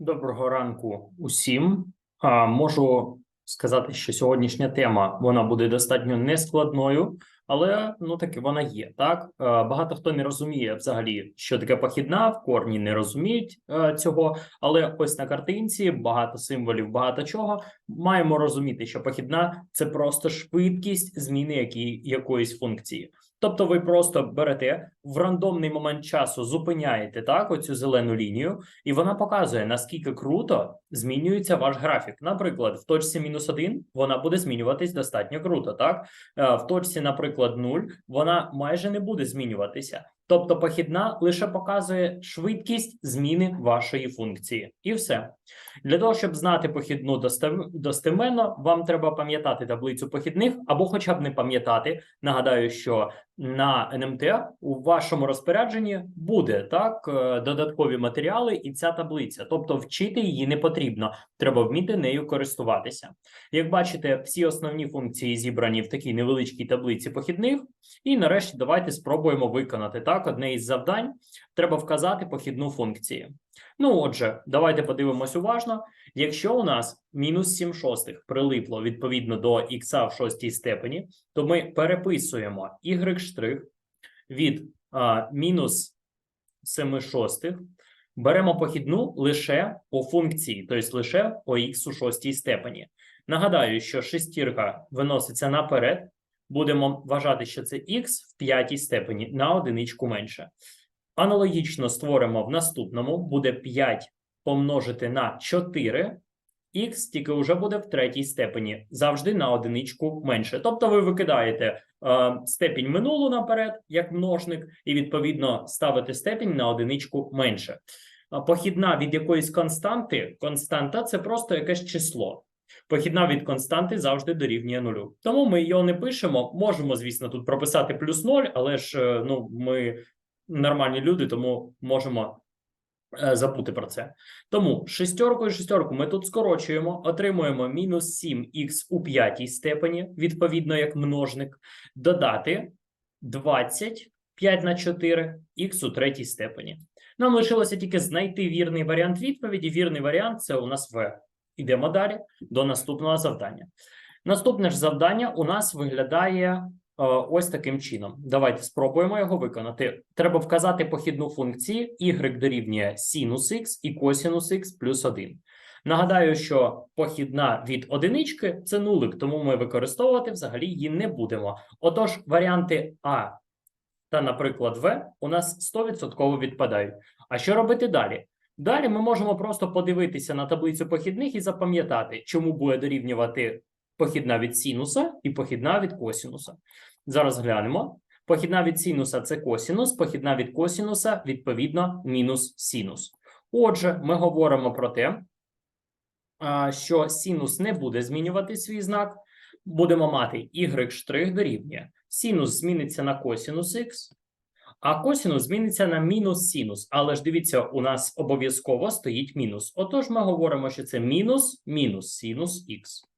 Доброго ранку усім. А, можу сказати, що сьогоднішня тема вона буде достатньо нескладною, але ну таки вона є. Так А, багато хто не розуміє взагалі, що таке похідна, в корні не розуміють а, цього. Але ось на картинці багато символів, багато чого. Маємо розуміти, що похідна це просто швидкість зміни які, якоїсь функції. Тобто, ви просто берете в рандомний момент часу, зупиняєте так оцю зелену лінію, і вона показує наскільки круто змінюється ваш графік. Наприклад, в точці мінус 1 вона буде змінюватись достатньо круто. Так Е, в точці, наприклад, 0 вона майже не буде змінюватися. Тобто, похідна лише показує швидкість зміни вашої функції, і все для того, щоб знати похідну достем- достеменно, вам треба пам'ятати таблицю похідних або, хоча б не пам'ятати. Нагадаю, що на НМТ у вашому розпорядженні буде так е, додаткові матеріали і ця таблиця. Тобто, вчити її не потрібно. Треба вміти нею користуватися. Як бачите, всі основні функції зібрані в такій невеличкій таблиці похідних. І нарешті давайте спробуємо виконати так. Одне із завдань треба вказати похідну функцію. Ну, отже, давайте подивимось уважно. Якщо у нас мінус 7 шостих прилипло відповідно до х в шостій степені, то ми переписуємо y штрих від а, мінус 7 шостих, беремо похідну лише по функції, тобто лише по х у шостій степені. Нагадаю, що шестірка виноситься наперед, будемо вважати, що це х в п'ятій степені на одиничку менше. Аналогічно створимо в наступному, буде 5 помножити на 4, х тільки вже буде в третій степені, завжди на одиничку менше. Тобто ви викидаєте е, степінь минулу наперед, як множник, і відповідно ставите степінь на одиничку менше. Похідна від якоїсь константи, константа це просто якесь число. Похідна від константи завжди дорівнює нулю. Тому ми його не пишемо. Можемо, звісно, тут прописати плюс 0, але ж е, ну, ми нормальні люди, тому можемо е, забути про це. Тому шестерку і шестерку ми тут скорочуємо, отримуємо мінус 7х у п'ятій степені, відповідно як множник, додати 20, 5 на 4, х у третій степені. Нам лишилося тільки знайти вірний варіант відповіді. Вірний варіант це у нас В. Ідемо далі до наступного завдання. Наступне ж завдання у нас виглядає ось таким чином. Давайте спробуємо його виконати. Треба вказати похідну функції y дорівнює синус х і косінус х плюс 1. Нагадаю, що похідна від одинички це нулик, тому ми використовувати взагалі її не будемо. Отож, варіанти А та, наприклад, В у нас 100% відпадають. А що робити далі? Далі ми можемо просто подивитися на таблицю похідних і запам'ятати, чому буде дорівнювати похідна від синуса і похідна від косінуса. Зараз глянемо. Похідна від синуса це косінус, похідна від косінуса, відповідно, мінус синус. Отже, ми говоримо про те, що синус не буде змінювати свій знак. Будемо мати y дорівнює. Синус зміниться на косінус х, а косінус зміниться на мінус синус. Але ж дивіться, у нас обов'язково стоїть мінус. Отож, ми говоримо, що це мінус мінус синус х.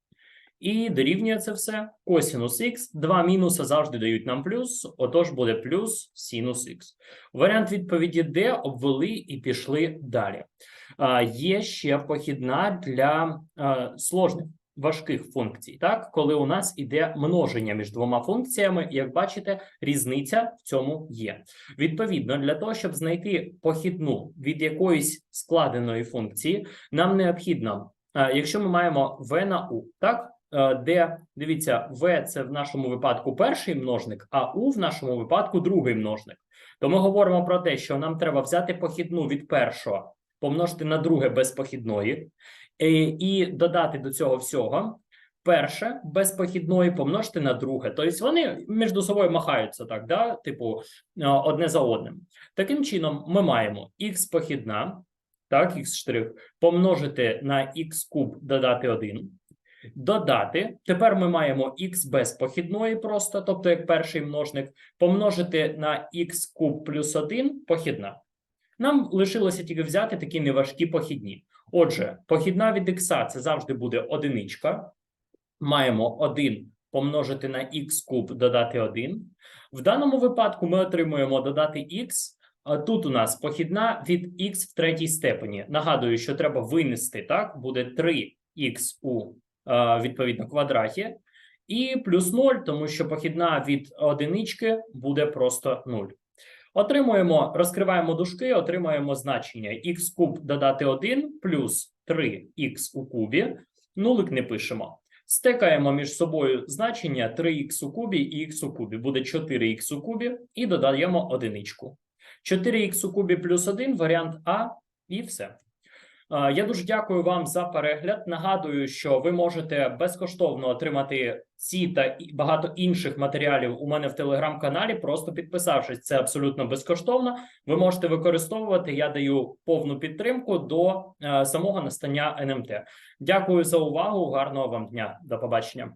І дорівнює це все косінус х. Два мінуси завжди дають нам плюс, отож буде плюс синус х. Варіант відповіді Д обвели і пішли далі. А, є ще похідна для а, сложних важких функцій, так коли у нас іде множення між двома функціями, як бачите, різниця в цьому є. Відповідно, для того, щоб знайти похідну від якоїсь складеної функції, нам необхідно, а, якщо ми маємо v на u, так. Е, Де дивіться, v це в нашому випадку перший множник, а u в нашому випадку другий множник. То ми говоримо про те, що нам треба взяти похідну від першого, помножити на друге без похідної, е, і додати до цього всього перше без похідної помножити на друге. Тобто вони між собою махаються так, да? типу е, одне за одним. Таким чином, ми маємо х похідна, так, х штрих, помножити на х куб додати 1. Додати, тепер ми маємо х без похідної просто, тобто як перший множник, помножити на х куб плюс 1 похідна. Нам лишилося тільки взяти такі неважкі похідні. Отже, похідна від х це завжди буде одиничка. Маємо 1 помножити на х куб додати 1. В даному випадку ми отримуємо додати х тут у нас похідна від х в третій степені. Нагадую, що треба винести, так? Буде 3х у відповідно квадраті, і плюс 0, тому що похідна від одинички буде просто 0. Отримуємо, розкриваємо дужки, отримуємо значення х куб додати 1 плюс 3х у кубі. Нулик не пишемо. Стекаємо між собою значення 3х у кубі і х у кубі. Буде 4х у кубі і додаємо одиничку. 4х у кубі плюс 1 варіант А, і все. Я дуже дякую вам за перегляд. Нагадую, що ви можете безкоштовно отримати ці та багато інших матеріалів у мене в телеграм-каналі, просто підписавшись. Це абсолютно безкоштовно. Ви можете використовувати. Я даю повну підтримку до е, самого настання НМТ. Дякую за увагу. Гарного вам дня. До побачення.